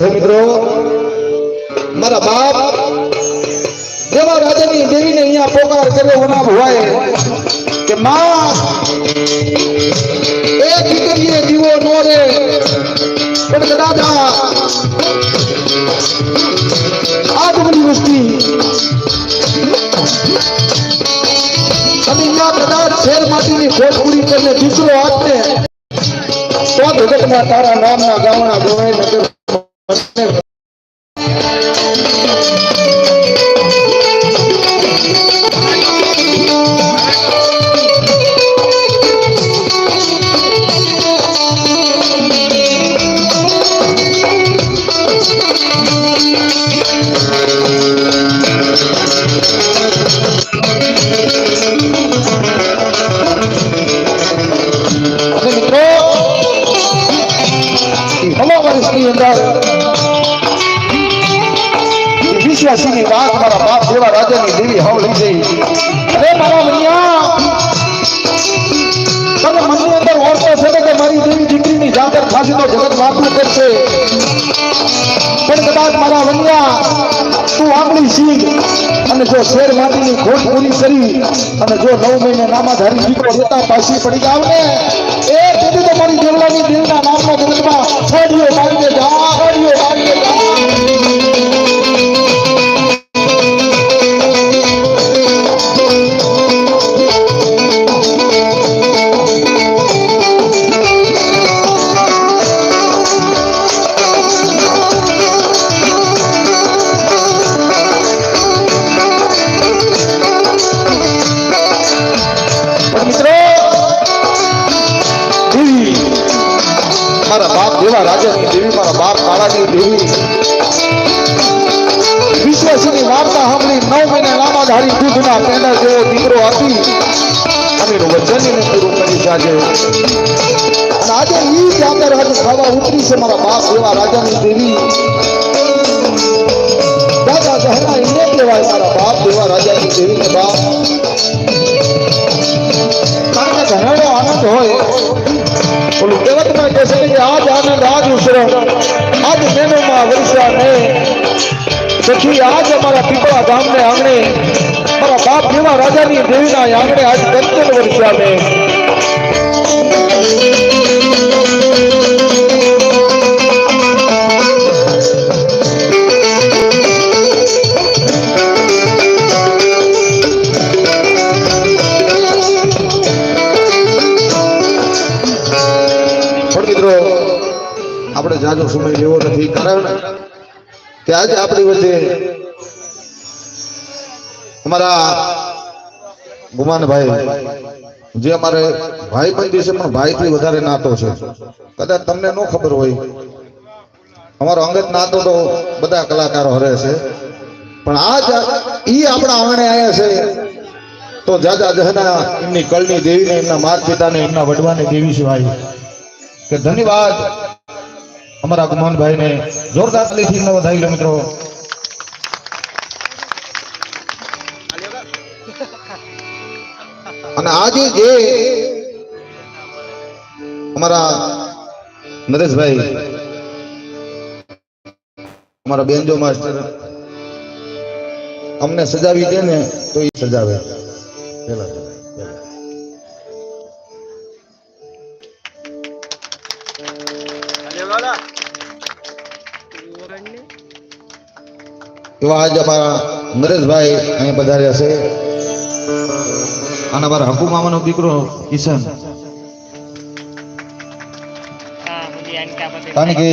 મિત્રો મારા બાપ જેવા રાજાની દેવીને અહીંયા પોકાર કર્યો હોના ભવાએ કે માં એ દીકરીએ દીવો નો રે પણ કદાચ આ આ બધી વસ્તી અને અહીંયા કદાચ શેર માટીની ખોટ પૂરી કરીને દીકરો આપને તો જગતમાં તારા નામના ગામના ગવાય નગર અને નવા વર્ષની અંદર વિશ્વાસીની વાત મારા બાપ જેવા રાજાની દેવી હવ લઈ જઈ અરે મારા મૈયા તમે મનની અંદર ઓળખો છો કે મારી દેવી દીકરીની જાતર ખાસી તો જગત વાતું કરશે પણ કદાચ મારા વન્યા તું આપણી સિંહ અને જો શેર માટીની ખોટ પૂરી કરી અને જો નવ મહિને નામાધારી દીકરો દેતા પાછી પડી જાવ ને એ বিলানি দিলনা নাম না দিলবা छोड़ियो बाइके जा छोड़ियो મારા બાપ દેવા રાજાની દેવી, મારા બાપ કાળાની દેવી. વિશ્વાસીની વાર્તા સાંભળી નવ મહિને લાંબા ધારી દૂધના પેંડા જેવો દીકરો આપી અને એનું વચન એને પૂરું કરી જાજે. અને આજે ઈ જાતર હજુ ખાવા ઉતરી છે મારા બાપ દેવા રાજાની દેવી. દાદા જહના એને કહેવાય મારા બાપ દેવા રાજાની દેવીને બાપ. કારણ કે આનંદ હોય. ઓલું કહેવતમાં કહે છે કે આજ આનંદ આજ ઉછરો આજ મેનોમાં વરસ્યા ને સખી આજ અમારા પીપળા ગામને આંગણે મારા બાપ જેવા રાજાની દેવીના આંગણે આજ કંચન વરસ્યા ને આપણે જાજો સમય લેવો નથી. કારણ કે આજે આપણી વચ્ચે અમારા ગુમાનભાઈ, જે અમારે ભાઈ બંધી છે, પણ ભાઈથી વધારે નાતો છે. કદાચ તમને ન ખબર હોય, અમારો અંગત નાતો તો બધા કલાકારો હરે છે. પણ આ ઈ આપણા આંગણે આવ્યા છે. તો જાજા જહના એમની કળની દેવીને એમના માત પિતાને એમના વડવાને દેવી સિવાય કે ધન્યવાદ. અમારા ગુમાનભાઈને જોરદાર તાલીથી વધાવી લો મિત્રો. અને આજે જે અમારા નરેશભાઈ, અમારા બેનજો માસ્ટર અમને સજાવી દે ને તો એ સજાવે. પેલા એવા આજ અમારા નરેશભાઈ અહીંયા પધાર્યા છે. અને અમારા હકુ મામાનો દીકરો કિશન. કારણ કે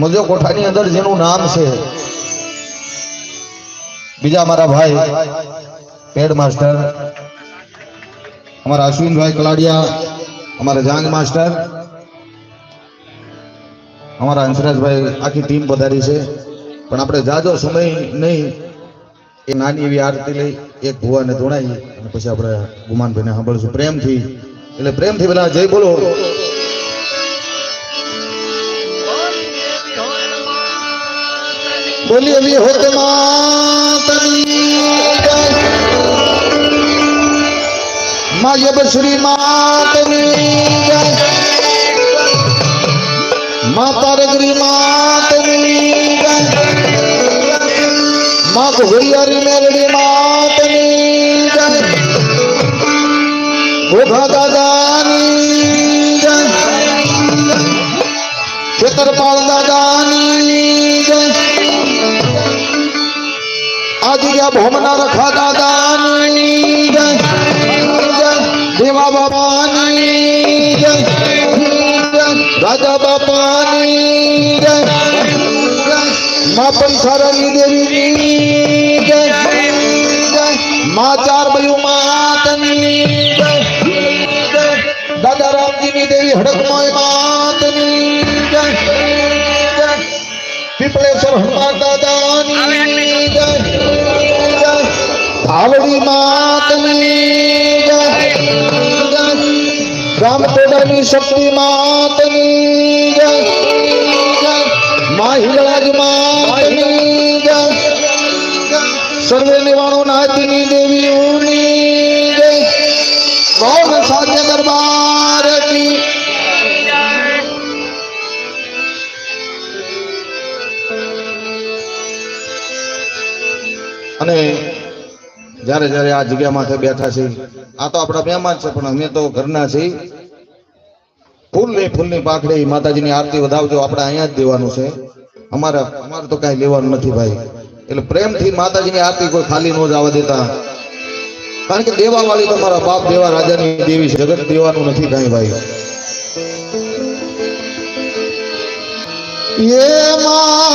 મુજો કોઠાની અંદર જેનું નામ છે, બીજા અમારા ભાઈ પેડ માસ્ટર અમારા અશ્વિનભાઈ કલાડિયા, અમારા જાંગ માસ્ટર, અમારા હંસરાજભાઈ, આખી ટીમ પધારી છે. પણ આપણે જાજો સમય નહીં. એ નાની એવી આરતી લઈ, એક ભુવાને ધોણાઈ અને પછી આપણે ગુમાનભાઈને સાંભળશું. પ્રેમથી, એટલે પ્રેમથી પેલા જય બોલો. બોલી એવી હોતમાં જબ શ્રી માતની માતા માં ઘોડિયારી મેલડી માતની જય. ગોખા દાદાની જય. ખેતરપાળ દાદાની જય. આ જગ્યા ભોમના રખા દાદાની જય. દેવા બાપાની જય. રાજા બાપાની જય. મા પંસારાની દેવીની જય મા ચાર બયુ માતની જય દાદા રામજીની દેવી હડકમય માતની જય પીપળેશ્વર હનુમાન દાદાની જય આવડી માતની જય રામતોડાની શક્તિ માતની અને જ્યારે જ્યારે આ જગ્યા માથે બેઠા છે, આ તો આપણા મહેમાન છે, પણ અમે તો ઘરના છીએ. ફૂલ ને ફૂલની પાખડી માતાજીની આરતી વધાવજો, આપણે અહીંયા જ દેવાનું છે. અમારે અમારે તો કાંઈ લેવાનું નથી ભાઈ. એટલે પ્રેમથી માતાજીની આરતી કોઈ ખાલી ન જવા દેતા. કારણ કે દેવા વાળી તો મારા બાપ દેવા રાજાની દેવી છે. જગત દેવાનું નથી કાંઈ ભાઈ. એ માં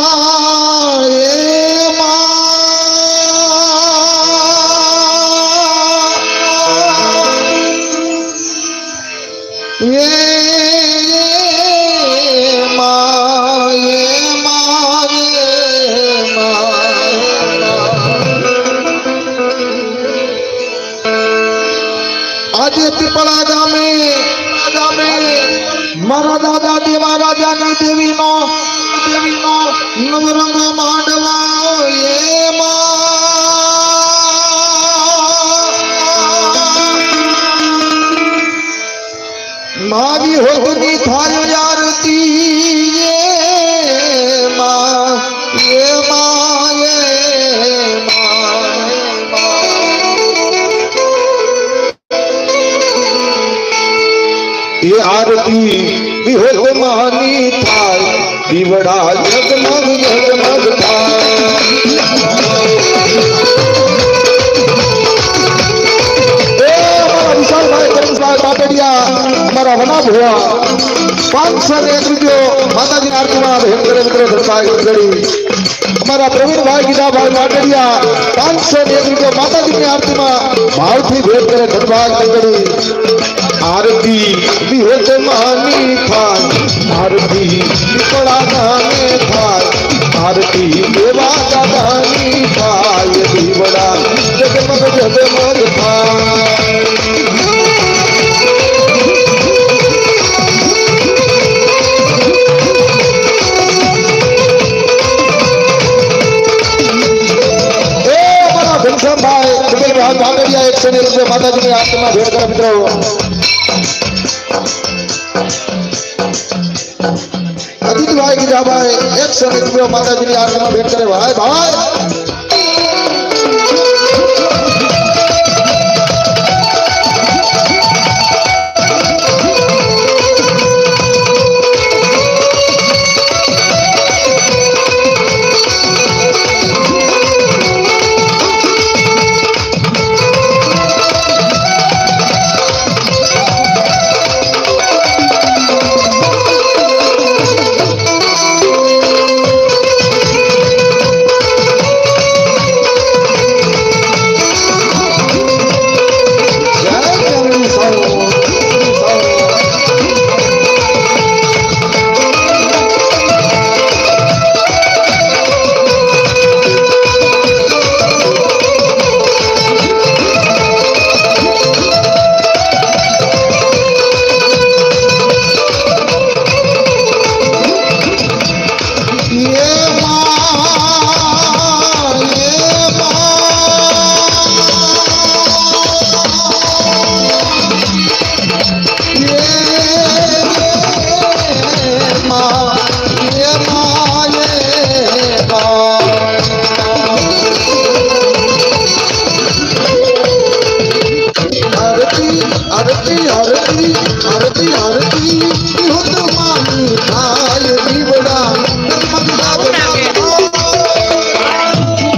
આજે પીપળા ગામે મારા દાદા દેવા રાજાની દેવીનો દેવીનો નવરંગ માંડવા એ મારી હોગની થાય આરતી આરતી વિહોત માની થાય દીવડા જગમગ જગમગ થાય એ અમારા વિશાલભાઈ કરમસાહેબ બાટડિયા અમારા વના ભુવા પાંચસો ને એક રૂપિયો માતાજી આરતીમાં ભેટ કરે મિત્રો ધરપાઈ ગળી અમારા પ્રવીણભાઈ ગીધાભાઈ બાટડિયા પાંચસો ને એક રૂપિયો માતાજીની આરતીમાં ભાવથી ભેટ કરે ધરભાગ ગળી આરતી વિહત માની થાય આરતી પીપળા ગામે થાય આરતી દેવા દાદાની થાય દીવડા જગમગ જગમગ થાય ગીધાભાઈ એકસો ને રૂપિયા માતાજીની આરતીમાં ભેટ કરે ભાઈ ભાઈ.